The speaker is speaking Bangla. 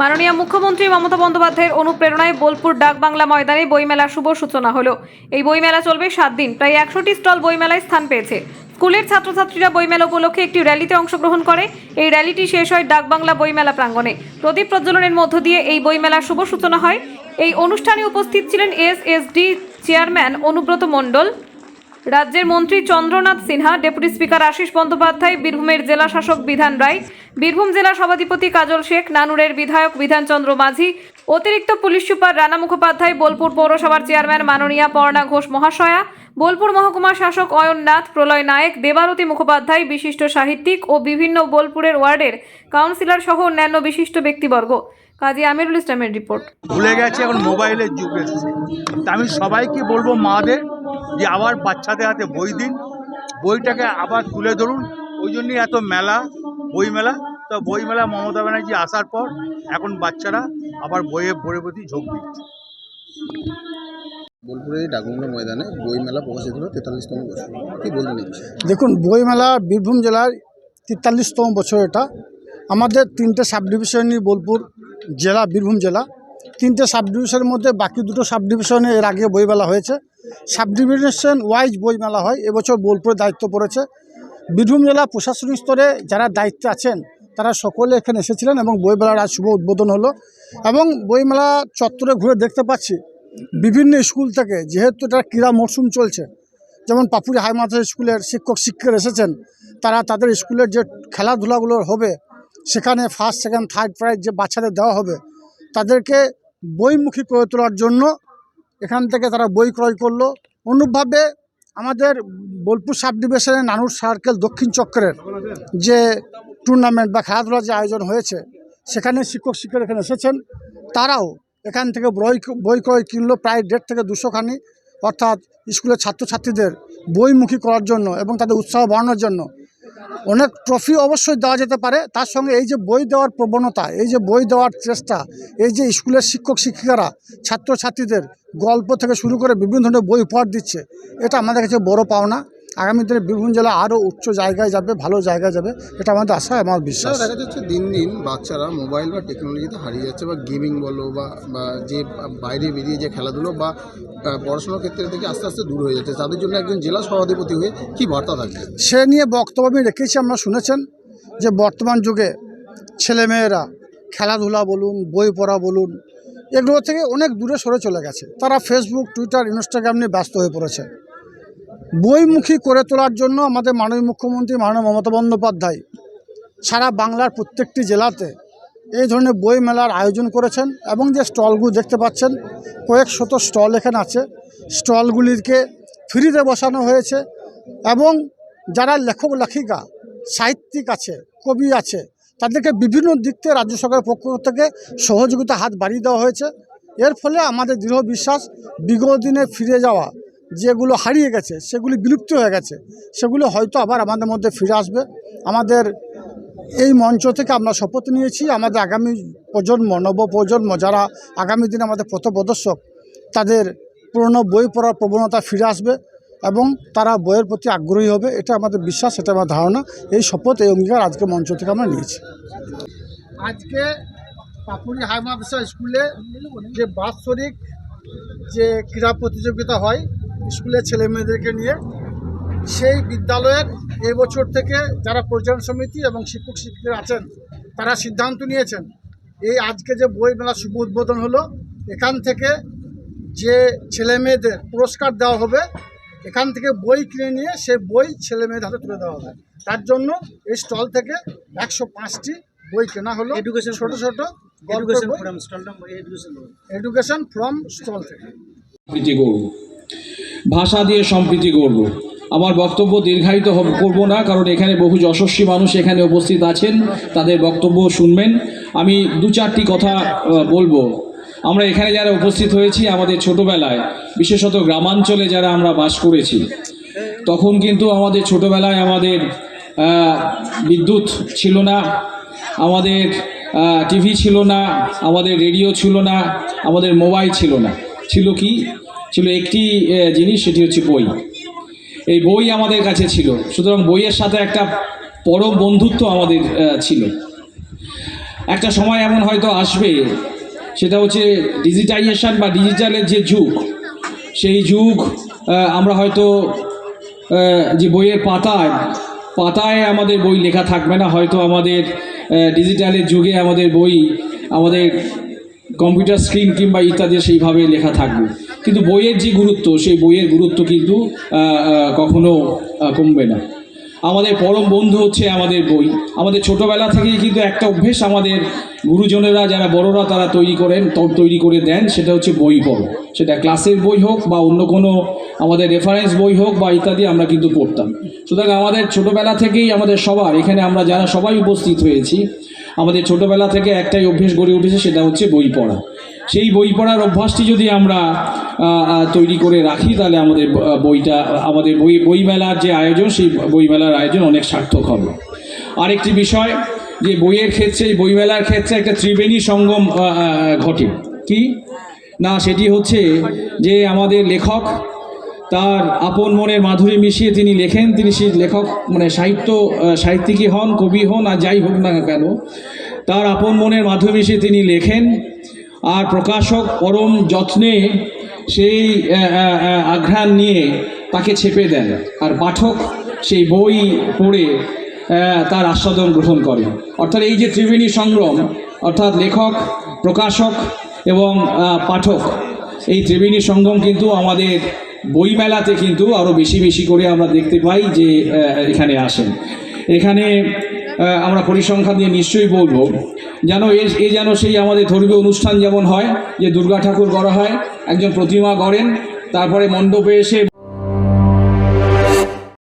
মাননীয় মুখ্যমন্ত্রী মমতা বন্দ্যোপাধ্যায়ের অনুপ্রেরণায় বোলপুর ডাকবাংলা ময়দানে বইমেলার শুভ সূচনা হলো। এই বইমেলা চলবে সাত দিন। প্রায় একশোটি স্টল বইমেলায় স্থান পেয়েছে। স্কুলের ছাত্রছাত্রীরা বইমেলা উপলক্ষে একটি র্যালিতে অংশগ্রহণ করে। এই র্যালিটি শেষ হয় ডাকবাংলা বইমেলা প্রাঙ্গণে। প্রদীপ প্রজ্বলনের মধ্য দিয়ে এই বইমেলার শুভ সূচনা হয়। এই অনুষ্ঠানে উপস্থিত ছিলেন S S D chairman Anubrata Mondal রাজ্যের মন্ত্রী চন্দ্রনাথ সিনহা, ডেপুটি স্পিকার আশিস বন্দ্যোপাধ্যায়, বীরভূমের জেলা শাসক বিধান রায়, বীরভূম জেলা সভাধিপতি কাজল শেখ, নানুরের বিধায়ক বিধানচন্দ্র মাঝি, অতিরিক্ত পুলিশ সুপার রানা মুখোপাধ্যায়, বোলপুর পৌরসভার চেয়ারম্যান মাননীয়া পর্ণা ঘোষ মহাশয়া, বোলপুর মহকুমা শাসক অয়ন নাথ প্রলয় নায়েক, দেবারতী মুখোপাধ্যায়, বিশিষ্ট সাহিত্যিক ও বিভিন্ন বোলপুরের ওয়ার্ডের কাউন্সিলর সহ অন্যান্য বিশিষ্ট ব্যক্তিবর্গ। কাজী আমিরুল ইসলামের রিপোর্ট ভুলে গেছে এখন মোবাইলের যুগ এসেছে। তা আমি সবাইকে বলব মাদের যে আবার বাচ্চাদের হাতে বই দিন। বইটাকে আবার তুলে ধরুন। ওই জন্যই এত মেলা বই মেলা। তো বই মেলা মমতা ব্যানার্জি আসার পর এখন বাচ্চারা আবার বইয়ে বইয়ের প্রতি ঝোঁক দিচ্ছে। বোলপুরের ডাকবাংলা ময়দানে বইমেলা প্রকাশিত হলো তেতাল্লিশতম বছর। কি বলবেন দেখুন বইমেলা বীরভূম জেলার তেতাল্লিশতম বছর এটা। আমাদের তিনটে সাব ডিভিশন নিয়ে বোলপুর। জেলা, বীরভূম জেলা। তিনটে সাব ডিভিশনের মধ্যে বাকি দুটো সাব ডিভিশনে এর আগে বইমেলা হয়েছে। সাব ডিভিশন ওয়াইজ বইমেলা হয়, এবছর বোলপুরে দায়িত্ব পড়েছে। বীরভূম জেলা প্রশাসনিক স্তরে যারা দায়িত্বে আছেন, তারা সকলে এখানে এসেছিলেন এবং বইমেলার আজ শুভ উদ্বোধন হলো। এবং বইমেলা চত্বরে ঘুরে দেখতে পাচ্ছি, বিভিন্ন স্কুল থেকে, যেহেতু এটা ক্রীড়া মরশুম চলছে, যেমন পাপুরি হাই স্কুলের শিক্ষক শিক্ষক এসেছেন, তারা তাদের স্কুলের যে খেলাধুলাগুলো হবে সেখানে ফার্স্ট সেকেন্ড থার্ড প্রাইজ যে বাচ্চাদের দেওয়া হবে, তাদেরকে বইমুখী করে তোলার জন্য এখান থেকে তারা বই ক্রয় করল। অনুরূপভাবে আমাদের বোলপুর সাব ডিভিশনের নানুর সার্কেল দক্ষিণ চক্রের যে টুর্নামেন্ট বা খেলাধুলার যে আয়োজন হয়েছে, সেখানে শিক্ষক শিক্ষক এখানে এসেছেন। তারাও এখান থেকে বই বই ক্রয় কিনলো প্রায় দেড় থেকে দুশো খানি, অর্থাৎ স্কুলের ছাত্রছাত্রীদের বইমুখী করার জন্য এবং তাদের উৎসাহ বাড়ানোর জন্য অনেক ট্রফি অবশ্যই দেওয়া যেতে পারে। তার সঙ্গে এই যে বই দেওয়ার প্রবণতা, এই যে বই দেওয়ার চেষ্টা, এই যে স্কুলের শিক্ষক, শিক্ষিকারা, ছাত্রছাত্রীদের গল্প থেকে শুরু করে বিভিন্ন ধরনের বই উপহার দিচ্ছে, এটা আমাদের কাছে বড় পাওনা। আগামী দিনে বীরভূম জেলা আরও উচ্চ জায়গায় যাবে ভালো জায়গায় যাবে এটা আমাদের আশা আমার বিশ্বাস। দেখা যাচ্ছে দিন দিন বাচ্চারা মোবাইল বা টেকনোলজিতে হারিয়ে যাচ্ছে বা গেমিং বলো বা বা যে বাইরে বেরিয়ে যে খেলাধুলো বা পড়াশোনার ক্ষেত্রে থেকে আস্তে আস্তে দূর হয়ে যাচ্ছে। তাদের জন্য একজন জেলা সভাধিপতি হয়ে কি বার্তা থাকবে? সে নিয়ে বক্তব্য আমি রেখেছি আমরা শুনেছেন যে বর্তমান যুগে ছেলেমেয়েরা খেলাধুলা বলুন বই পড়া বলুন এগুলো থেকে অনেক দূরে সরে চলে গেছে। তারা ফেসবুক টুইটার ইনস্টাগ্রাম নিয়ে ব্যস্ত হয়ে পড়েছে। বইমুখী করে তোলার জন্য আমাদের মাননীয় মুখ্যমন্ত্রী, মাননীয় মমতা বন্দ্যোপাধ্যায় সারা বাংলার প্রত্যেকটি জেলাতে এই ধরনের বই মেলার আয়োজন করেছেন এবং যে স্টলগুলো দেখতে পাচ্ছেন, কয়েক শত স্টল এখানে আছে। স্টলগুলিকে ফ্রিতে বসানো হয়েছে এবং যারা লেখক, লেখিকা, সাহিত্যিক আছে, কবি আছে, তাদেরকে বিভিন্ন দিক থেকে রাজ্য সরকারের পক্ষ থেকে সহযোগিতা হাত বাড়িয়ে দেওয়া হয়েছে। এর ফলে আমাদের দৃঢ় বিশ্বাস বিগত দিনে ফিরে যাওয়া যেগুলো হারিয়ে গেছে, সেগুলি বিলুপ্ত হয়ে গেছে। সেগুলো হয়তো আবার আমাদের মধ্যে ফিরে আসবে। আমাদের এই মঞ্চ থেকে আমরা শপথ নিয়েছি। আমাদের আগামী প্রজন্ম নব প্রজন্ম যারা আগামী দিনে আমাদের পথপ্রদর্শক, তাদের পুরনো বই পড়ার প্রবণতা ফিরে আসবে এবং তারা বইয়ের প্রতি আগ্রহী হবে। এটা আমাদের বিশ্বাস, এটা আমার ধারণা। এই শপথ, এই অঙ্গীকার আজকে মঞ্চ থেকে আমরা নিয়েছি। আজকে পাপুরি হাই মাদ্রাসা স্কুলে যে বাৎসরিক যে ক্রীড়া প্রতিযোগিতা হয় স্কুলের ছেলে মেয়েদেরকে নিয়ে সেই বিদ্যালয়ের এবছর থেকে যারা পরিচালন সমিতি এবং শিক্ষক শিক্ষিকা আছেন তারা সিদ্ধান্ত নিয়েছেন এই আজকে যে বই মেলা শুভ উদ্বোধন হলো এখান থেকে যে ছেলে মেয়েদের পুরস্কার দেওয়া হবে এখান থেকে বই কিনে নিয়ে সেই বই ছেলে মেয়েদের হাতে তুলে দেওয়া হবে। তার জন্য এই স্টল থেকে একশো পাঁচটি বই কেনা হলো Education ছোট ছোট education forum education education stall থেকে। ভাষা দিয়ে সম্প্রীতি করব আমার বক্তব্য দীর্ঘায়িত করব না, কারণ এখানে বহু যশস্বী মানুষ এখানে উপস্থিত আছেন, তাদের বক্তব্য শুনবেন। আমি দু চারটি কথা বলব। আমরা এখানে যারা উপস্থিত হয়েছি, আমাদের ছোটবেলায়, বিশেষত গ্রামাঞ্চলে যারা আমরা বাস করেছি, তখন কিন্তু আমাদের ছোটবেলায় আমাদের বিদ্যুৎ ছিল না, আমাদের টিভি ছিল না, আমাদের রেডিও ছিল না, আমাদের মোবাইল ছিল না। ছিল কি? ছিল একটি জিনিস, সেটি হচ্ছে বই। এই বই আমাদের কাছে ছিল। সুতরাং বইয়ের সাথে একটা পরম বন্ধুত্ব আমাদের ছিল। একটা সময় এমন হয়তো আসবে, সেটা হচ্ছে ডিজিটাইজেশন বা ডিজিটালের যে যুগ, সেই যুগ আমরা হয়তো যে বইয়ের পাতায় পাতায় আমাদের বই লেখা থাকবে না, হয়তো আমাদের ডিজিটালের যুগে আমাদের বই, আমাদের কম্পিউটার স্ক্রিন কিংবা ইত্যাদি সেইভাবে লেখা থাকবে। কিন্তু বইয়ের যে গুরুত্ব, সেই বইয়ের গুরুত্ব কিন্তু কখনো কমবে না। আমাদের পরম বন্ধু হচ্ছে আমাদের বই। আমাদের ছোটবেলা থেকেই কিন্তু একটা অভ্যেস আমাদের গুরুজনেরা, যারা বড়রা তারা তৈরি করেন তৈরি করে দেন, সেটা হচ্ছে বই পড়ো। সেটা ক্লাসের বই হোক বা অন্য কোনো আমাদের রেফারেন্স বই হোক বা ইত্যাদি আমরা কিন্তু পড়তাম। সুতরাং আমাদের ছোটবেলা থেকেই আমাদের সবার, এখানে আমরা যারা সবাই উপস্থিত হয়েছি, আমাদের ছোটবেলা থেকে একটাই অভ্যেস গড়ে উঠেছে, সেটা হচ্ছে বই পড়া। সেই বই পড়ার অভ্যাসটি যদি আমরা তৈরি করে রাখি, তাহলে আমাদের বইটা, আমাদের বই, বইমেলার যে আয়োজন, সেই বইমেলার আয়োজন অনেক সার্থক হবে। আরেকটি বিষয়, যে বইয়ের ক্ষেত্রে বইমেলার ক্ষেত্রে একটা ত্রিবেণী সঙ্গম ঘটে। কি? না, সেটি হচ্ছে যে আমাদের লেখক, তার আপন মনের মাধুরী মিশিয়ে তিনি লেখেন, তিনি সেই লেখক মানে সাহিত্য সাহিত্যিকই হন, কবি হন, আর যাই হোক না কেন, তার আপন মনের মাধুরী মিশিয়ে তিনি লেখেন, আর প্রকাশক পরম যত্নে সেই আঘ্রাণ নিয়ে তাকে ছেপে দেন। আর পাঠক সেই বই পড়ে তার আস্বাদন গ্রহণ করে। অর্থাৎ এই যে ত্রিবেণী সংগ্রাম, অর্থাৎ লেখক, প্রকাশক এবং পাঠক, এই ত্রিবেণী সঙ্গম কিন্তু আমাদের বইমেলাতে কিন্তু আরও বেশি বেশি করে আমরা দেখতে পাই যে এখানে আসেন। এখানে আমরা পরিসংখ্যান দিয়ে নিশ্চয়ই বলব, যেন এ যেন সেই আমাদের ধর্মীয় অনুষ্ঠান যেমন হয়, যে দুর্গা ঠাকুর করা হয় একজন প্রতিমা গড়েন তারপরে মণ্ডপে এসে